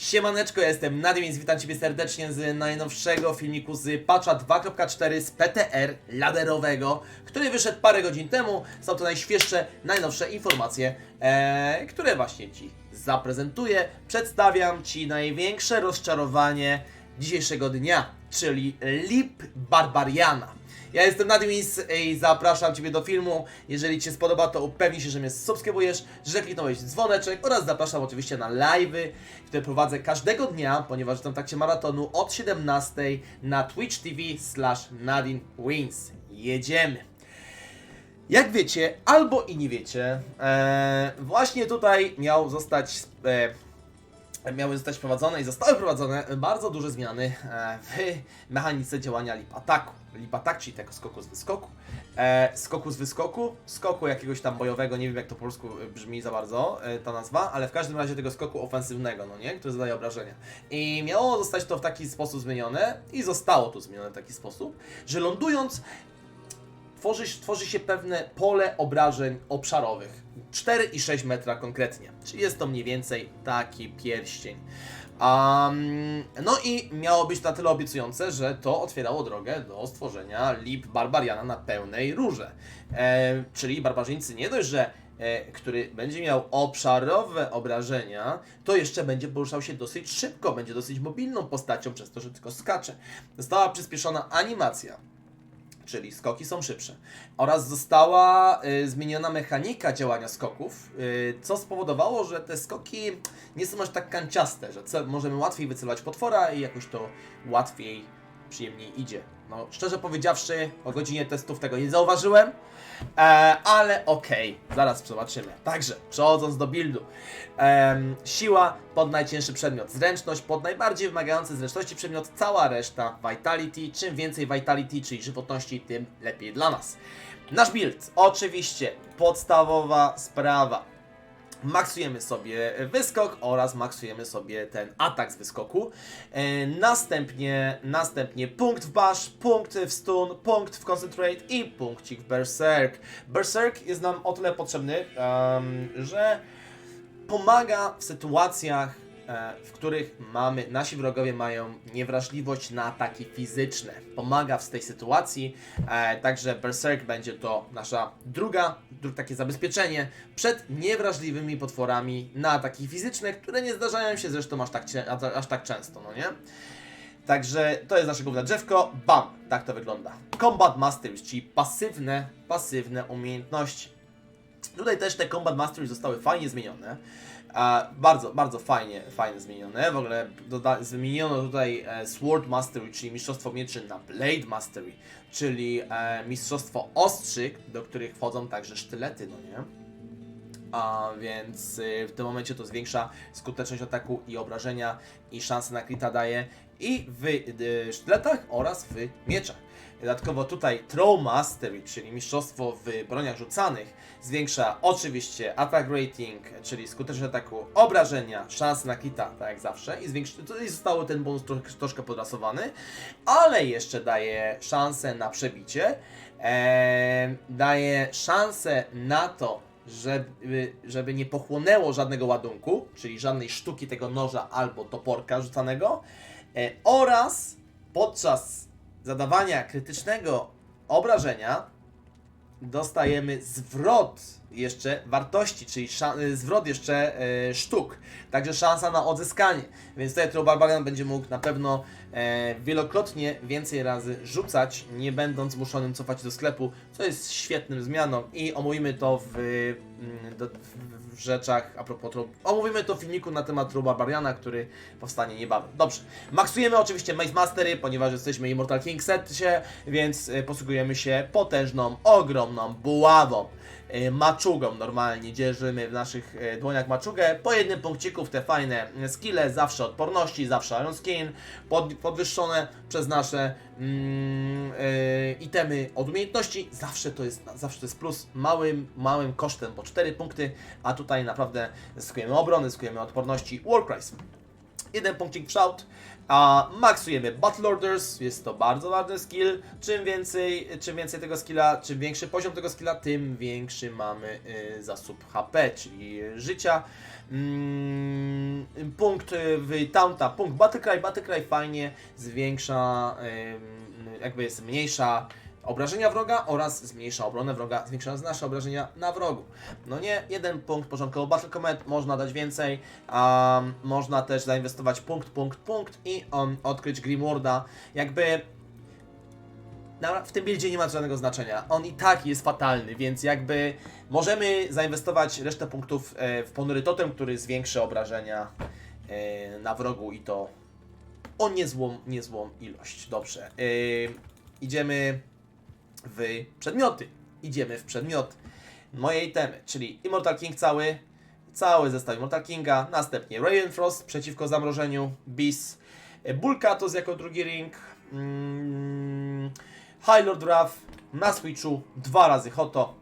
Siemaneczko, jestem Nadim, witam Ciebie serdecznie z najnowszego filmiku z patcha 2.4 z PTR laderowego, który wyszedł parę godzin temu. Są to najświeższe, najnowsze informacje, e, które właśnie Ci zaprezentuję. Przedstawiam Ci największe rozczarowanie dzisiejszego dnia, czyli Lip Barbariana. Ja jestem Nadwins i zapraszam Ciebie do filmu. Jeżeli Ci się spodoba, to upewnij się, że mnie subskrybujesz, że kliknąłeś dzwoneczek oraz zapraszam oczywiście na live'y, które prowadzę każdego dnia, ponieważ jestem w trakcie maratonu od 17 na Twitch TV slash nadinwins. Jedziemy! Jak wiecie, albo i nie wiecie, e, właśnie tutaj miał zostać e, miały zostać wprowadzone i zostały wprowadzone bardzo duże zmiany e, w mechanice działania Leap Attacku. Leap Attack, czyli tego skoku z wyskoku. E, skoku z wyskoku, skoku jakiegoś tam bojowego, nie wiem jak to po polsku brzmi za bardzo e, ta nazwa, ale w każdym razie tego skoku ofensywnego, no nie, który zadaje obrażenia. I miało zostać to w taki sposób zmienione i zostało to zmienione w taki sposób, że lądując tworzy, tworzy się pewne pole obrażeń obszarowych. 4 i 6 metra konkretnie. Czyli jest to mniej więcej taki pierścień. Um, no i miało być na tyle obiecujące, że to otwierało drogę do stworzenia Lip Barbariana na pełnej rurze. E, czyli barbarzyńcy nie dość, że e, który będzie miał obszarowe obrażenia, to jeszcze będzie poruszał się dosyć szybko, będzie dosyć mobilną postacią przez to, że tylko skacze. Została przyspieszona animacja czyli skoki są szybsze. Oraz została y, zmieniona mechanika działania skoków, y, co spowodowało, że te skoki nie są aż tak kanciaste, że możemy łatwiej wycelować potwora i jakoś to łatwiej, przyjemniej idzie. No, szczerze powiedziawszy, o godzinie testów tego nie zauważyłem, e, ale okej, zaraz zobaczymy. Także, przechodząc do buildu. Em, siła pod najcięższy przedmiot, zręczność pod najbardziej wymagający zręczności przedmiot, cała reszta vitality. Czym więcej vitality, czyli żywotności, tym lepiej dla nas. Nasz build, oczywiście podstawowa sprawa. Maksujemy sobie wyskok oraz maksujemy sobie ten atak z wyskoku. E, następnie, następnie punkt w bash, punkt w stun, punkt w concentrate i punkcik w berserk. Berserk jest nam o tyle potrzebny, em, że pomaga w sytuacjach, w których mamy, nasi wrogowie mają niewrażliwość na ataki fizyczne. Pomaga w tej sytuacji, e, także Berserk będzie to nasza druga, dru, takie zabezpieczenie przed niewrażliwymi potworami na ataki fizyczne, które nie zdarzają się zresztą aż tak, aż, tak często, no nie? Także to jest nasze główne drzewko. Bam! Tak to wygląda. Combat Masteries, czyli pasywne, pasywne umiejętności. Tutaj też te Combat Mastery zostały fajnie zmienione. A, bardzo, bardzo fajnie, fajnie zmienione. W ogóle doda- zmieniono tutaj e, Sword Mastery, czyli mistrzostwo mieczy na Blade Mastery, czyli e, mistrzostwo ostrzy, do których wchodzą także sztylety, no nie? A więc y, w tym momencie to zwiększa skuteczność ataku i obrażenia i szanse na krita daje i w y, sztyletach oraz w mieczach. Dodatkowo tutaj Throw Mastery, czyli mistrzostwo w broniach rzucanych, zwiększa oczywiście attack rating, czyli skuteczność ataku, obrażenia, szanse na kita, tak jak zawsze. I zwiększy, tutaj został ten bonus troszkę, podrasowany, ale jeszcze daje szansę na przebicie, daje szansę na to, żeby, żeby nie pochłonęło żadnego ładunku, czyli żadnej sztuki tego noża albo toporka rzucanego, e, oraz podczas zadawania krytycznego obrażenia dostajemy zwrot jeszcze wartości, czyli y, zwrot jeszcze e, sztuk, także szansa na odzyskanie. Więc tutaj True Barbarian będzie mógł na pewno e, wielokrotnie więcej razy rzucać, nie będąc zmuszonym cofać do sklepu, co jest świetnym zmianą i omówimy to w, mm, w, w rzeczach a propos True, omówimy to w filmiku na temat True Barbariana, który powstanie niebawem. Dobrze, maksujemy oczywiście Maze Mastery, ponieważ jesteśmy Immortal King setie, więc e, posługujemy się potężną, ogromną buławą e, maczugą normalnie dzierżymy w naszych e, dłoniach maczugę. Po jednym punkciku w te fajne skille, zawsze odporności, zawsze Iron Skin, pod, podwyższone przez nasze mm, e, itemy od umiejętności. Zawsze to jest, zawsze to jest plus małym, małym kosztem, bo 4 punkty, a tutaj naprawdę zyskujemy obrony, zyskujemy odporności. Warcries. Jeden punkcik w shout, a maksujemy Battle Orders, jest to bardzo ważny skill, czym więcej, czym więcej tego skilla, czym większy poziom tego skilla, tym większy mamy y, zasób HP, czyli życia. Mm, punkt w Taunta, punkt Battlecry, Battlecry fajnie zwiększa, jakby jest mniejsza obrażenia wroga oraz zmniejsza obronę wroga, zwiększając nasze obrażenia na wrogu. No nie, jeden punkt porządkowo Battle Command, można dać więcej, a można też zainwestować punkt, punkt, punkt i um, odkryć Grimwarda. Jakby w tym buildzie nie ma żadnego znaczenia. On i tak jest fatalny, więc jakby możemy zainwestować resztę punktów e, w ponury totem, który zwiększy obrażenia e, na wrogu i to o niezłą, niezłą ilość. Dobrze. E, idziemy w przedmioty. Idziemy w przedmiot mojej temy, czyli Immortal King cały, cały zestaw Immortal Kinga, następnie Ravenfrost przeciwko zamrożeniu, Beast, e, Bulkatos jako drugi ring, mm, High Lord Wrath na Switchu, dwa razy Hoto,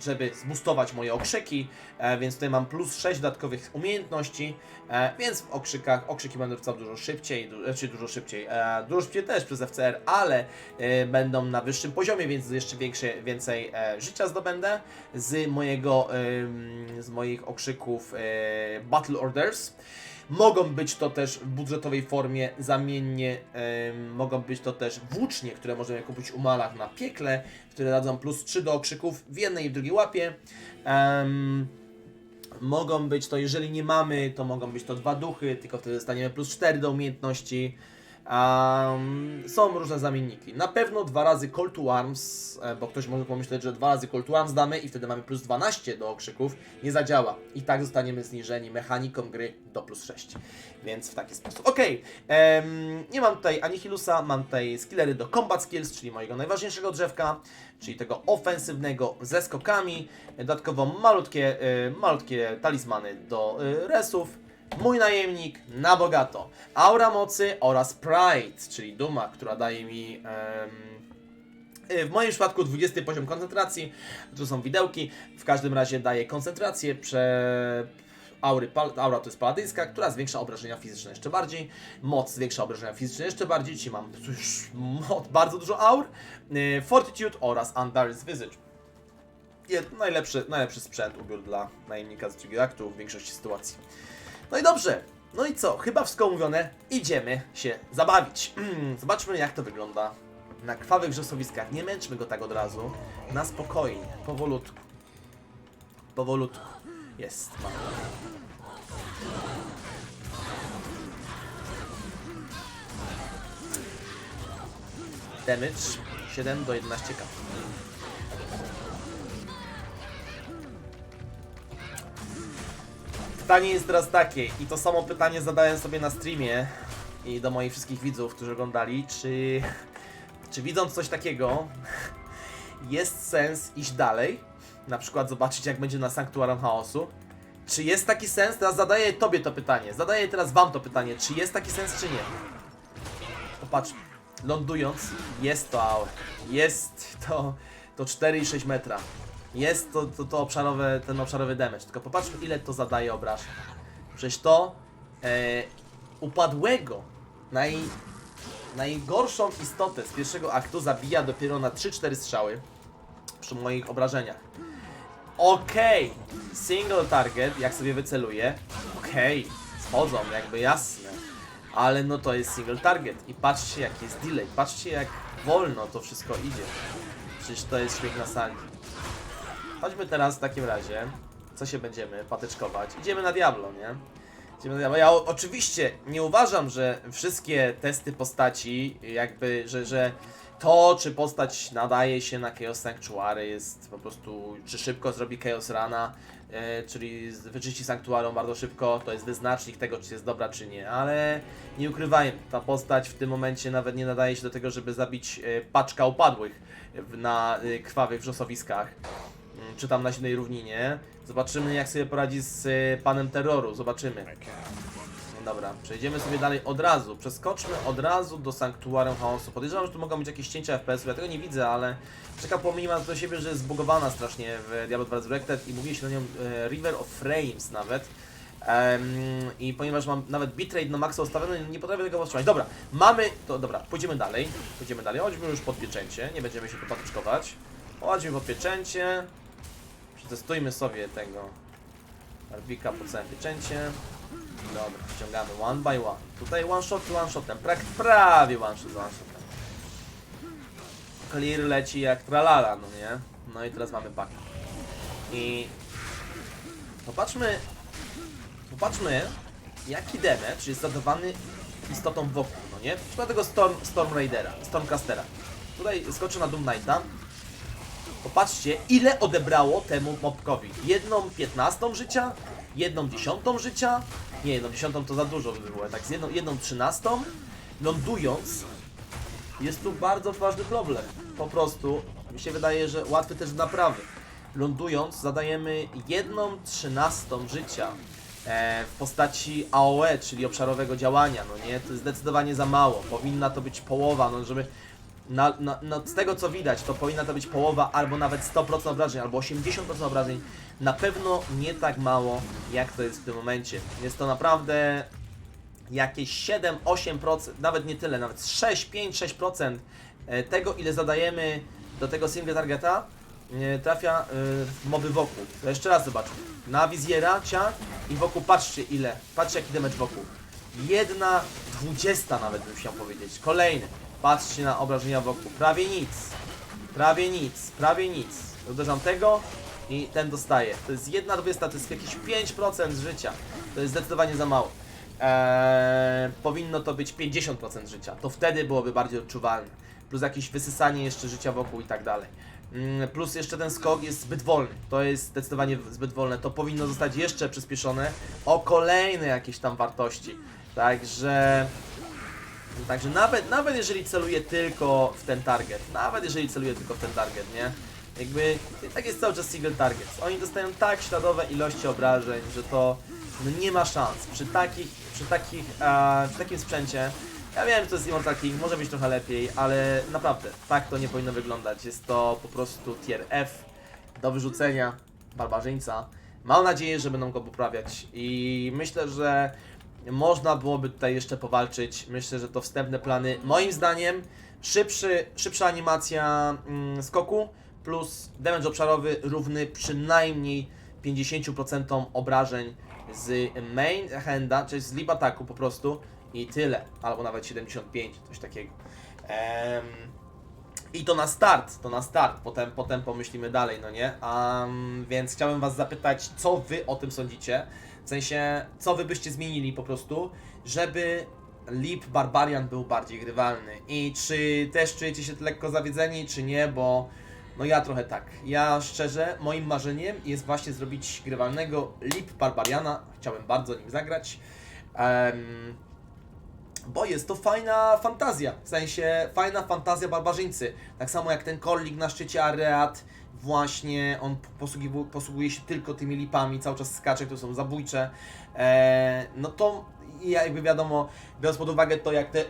żeby zbustować moje okrzyki, e, więc tutaj mam plus 6 dodatkowych umiejętności, e, więc w okrzykach, okrzyki będą wcale dużo szybciej, du, znaczy dużo szybciej, e, dużo szybciej też przez FCR, ale będą na wyższym poziomie, więc jeszcze większe, więcej życia zdobędę z mojego, z moich okrzyków Battle Orders. Mogą być to też w budżetowej formie zamiennie, mogą być to też włócznie, które możemy kupić u malach na piekle, które dadzą plus 3 do okrzyków w jednej i w drugiej łapie. Mogą być to, jeżeli nie mamy, to mogą być to dwa duchy, tylko wtedy dostaniemy plus 4 do umiejętności. Um, są różne zamienniki. Na pewno dwa razy Call to Arms, e, bo ktoś może pomyśleć, że dwa razy Call to Arms damy i wtedy mamy plus 12 do okrzyków. Nie zadziała. I tak zostaniemy zniżeni mechaniką gry do plus 6. Więc w taki sposób. Okej, em, nie mam tutaj Anihilusa, mam tutaj skillery do Combat Skills, czyli mojego najważniejszego drzewka, czyli tego ofensywnego ze skokami. Dodatkowo malutkie, e, malutkie talizmany do e, resów. Mój najemnik na bogato. Aura mocy oraz Pride, czyli duma, która daje mi y, w moim przypadku 20 poziom koncentracji. Tu są widełki. W każdym razie daje koncentrację prze aury, pal- aura to jest paladyńska, która zwiększa obrażenia fizyczne jeszcze bardziej. Moc zwiększa obrażenia fizyczne jeszcze bardziej. Dzisiaj mam już bardzo dużo aur. Y, Fortitude oraz Andaris Visage. Najlepszy, najlepszy sprzęt, ubiór dla najemnika z drugiego aktu w większości sytuacji. No i dobrze. No i co? Chyba wszystko mówione. Idziemy się zabawić. Zobaczmy jak to wygląda na krwawych wrzosowiskach. Nie męczmy go tak od razu. Na spokojnie, powolutku. Powolutku. Jest. Damage 7 do 11k. Pytanie jest teraz takie, i to samo pytanie zadałem sobie na streamie i do moich wszystkich widzów, którzy oglądali, czy, czy widząc coś takiego, jest sens iść dalej? Na przykład zobaczyć, jak będzie na Sanktuarium Chaosu? Czy jest taki sens? Teraz zadaję Tobie to pytanie, zadaję teraz Wam to pytanie, czy jest taki sens, czy nie? Popatrz, lądując, jest to aura, jest to, to 4,6 metra. Jest to, to, to obszarowe, ten obszarowy damage, tylko popatrzmy ile to zadaje obrażeń. Przecież to e, upadłego, naj, najgorszą istotę z pierwszego aktu zabija dopiero na 3-4 strzały przy moich obrażeniach. Okej, single target, jak sobie wyceluję, okej, schodzą, jakby jasne, ale no to jest single target i patrzcie jaki jest delay, patrzcie jak wolno to wszystko idzie. Przecież to jest śmiech na sali. Chodźmy teraz w takim razie, co się będziemy patyczkować. Idziemy na Diablo, nie? Idziemy na Diablo. Ja oczywiście nie uważam, że wszystkie testy postaci, jakby, że, że to, czy postać nadaje się na Chaos Sanctuary jest po prostu, czy szybko zrobi Chaos Rana, e, czyli wyczyści Sanktuarium bardzo szybko, to jest wyznacznik tego, czy jest dobra, czy nie, ale nie ukrywajmy, ta postać w tym momencie nawet nie nadaje się do tego, żeby zabić e, paczka upadłych na e, krwawych wrzosowiskach czy tam na zimnej równinie. Zobaczymy jak sobie poradzi z y, panem terroru, zobaczymy. No dobra, przejdziemy sobie dalej od razu, przeskoczmy od razu do Sanktuarium Chaosu. Podejrzewam, że tu mogą być jakieś cięcia FPS-ów, ja tego nie widzę, ale czeka po minimal do siebie, że jest zbugowana strasznie w Diablo 2 Resurrected i mówi się na nią e, River of Frames nawet. I ponieważ mam nawet bitrate na maksa ustawiony, nie potrafię tego powstrzymać. Dobra, mamy, to dobra, pójdziemy dalej, pójdziemy dalej, chodźmy już pod pieczęcie, nie będziemy się tu patyczkować. Chodźmy pod pieczęcie, przetestujmy sobie tego Arbika po całym pieczęcie. Dobra, ściągamy one by one. Tutaj one shot one shotem, prak, prawie one shot one shotem. Clear leci jak tralala, no nie? No i teraz mamy pakę. I popatrzmy, popatrzmy jaki damage jest zadawany istotą wokół, no nie? Przykład tego Storm, Storm Raidera, Stormcastera. Tutaj skoczę na Doom Knighta. Popatrzcie, ile odebrało temu mobkowi. Jedną piętnastą życia, jedną dziesiątą życia, nie, jedną dziesiątą to za dużo by było, tak z jedną, jedną trzynastą, lądując, jest tu bardzo ważny problem. Po prostu, mi się wydaje, że łatwy też do naprawy. Lądując, zadajemy jedną trzynastą życia e, w postaci AOE, czyli obszarowego działania, no nie? To jest zdecydowanie za mało. Powinna to być połowa, no żeby na, na, na, z tego co widać, to powinna to być połowa albo nawet 100% obrażeń, albo 80% obrażeń. Na pewno nie tak mało, jak to jest w tym momencie. Jest to naprawdę jakieś 7-8%, nawet nie tyle, nawet 6, 5, 6% e, tego, ile zadajemy do tego single targeta, e, trafia e, w moby wokół. To jeszcze raz zobaczmy. Na wizjera, ciach i wokół patrzcie ile, patrzcie jaki damage wokół. Jedna dwudziesta nawet bym chciał powiedzieć. Kolejny. Patrzcie na obrażenia wokół. Prawie nic. Prawie nic. Prawie nic. Uderzam tego i ten dostaje. To jest jedna dwudziesta, to jest jakieś 5% życia. To jest zdecydowanie za mało. Eee, powinno to być 50% życia. To wtedy byłoby bardziej odczuwalne. Plus jakieś wysysanie jeszcze życia wokół i tak dalej. Mm, Plus jeszcze ten skok jest zbyt wolny. To jest zdecydowanie zbyt wolne. To powinno zostać jeszcze przyspieszone o kolejne jakieś tam wartości. Także Także nawet, nawet jeżeli celuję tylko w ten target, nawet jeżeli celuję tylko w ten target, nie? Jakby tak jest cały czas single target. Oni dostają tak śladowe ilości obrażeń, że to no nie ma szans. Przy takich, przy takich, e, przy takim sprzęcie, ja wiem, że to jest Immortal King, może być trochę lepiej, ale naprawdę tak to nie powinno wyglądać. Jest to po prostu tier F do wyrzucenia barbarzyńca. Mam nadzieję, że będą go poprawiać i myślę, że można byłoby tutaj jeszcze powalczyć. Myślę, że to wstępne plany. Moim zdaniem szybszy, szybsza animacja mm, skoku plus damage obszarowy równy przynajmniej 50% obrażeń z main handa, czyli z lip ataku po prostu i tyle, albo nawet 75, coś takiego. Em, i to na start, to na start, potem, potem pomyślimy dalej, no nie? Um, więc chciałem Was zapytać, co Wy o tym sądzicie? W sensie, co Wy byście zmienili po prostu, żeby Lip Barbarian był bardziej grywalny? I czy też czujecie się lekko zawiedzeni, czy nie? Bo no ja trochę tak. Ja szczerze, moim marzeniem jest właśnie zrobić grywalnego Lip Barbariana. Chciałem bardzo nim zagrać. Em, bo jest to fajna fantazja, w sensie fajna fantazja barbarzyńcy. Tak samo jak ten kollik na szczycie Areat, właśnie on posługuje się tylko tymi lipami, cały czas skacze, które są zabójcze. Eee, no to jakby wiadomo, biorąc pod uwagę to jak te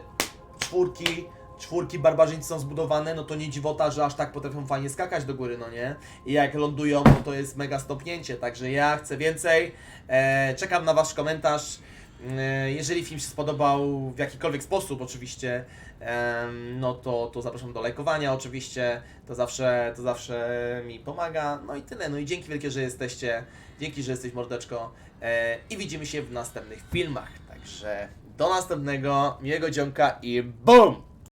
czwórki, czwórki barbarzyńcy są zbudowane, no to nie dziwota, że aż tak potrafią fajnie skakać do góry, no nie? I jak lądują, no to jest mega stopnięcie, także ja chcę więcej. Eee, czekam na Wasz komentarz. E, Jeżeli film się spodobał w jakikolwiek sposób, oczywiście, no to, to zapraszam do lajkowania, oczywiście, to zawsze, to zawsze mi pomaga. No i tyle. No i dzięki wielkie, że jesteście. Dzięki, że jesteś mordeczko. E, I widzimy się w następnych filmach. Także do następnego, miłego dzionka i BOOM!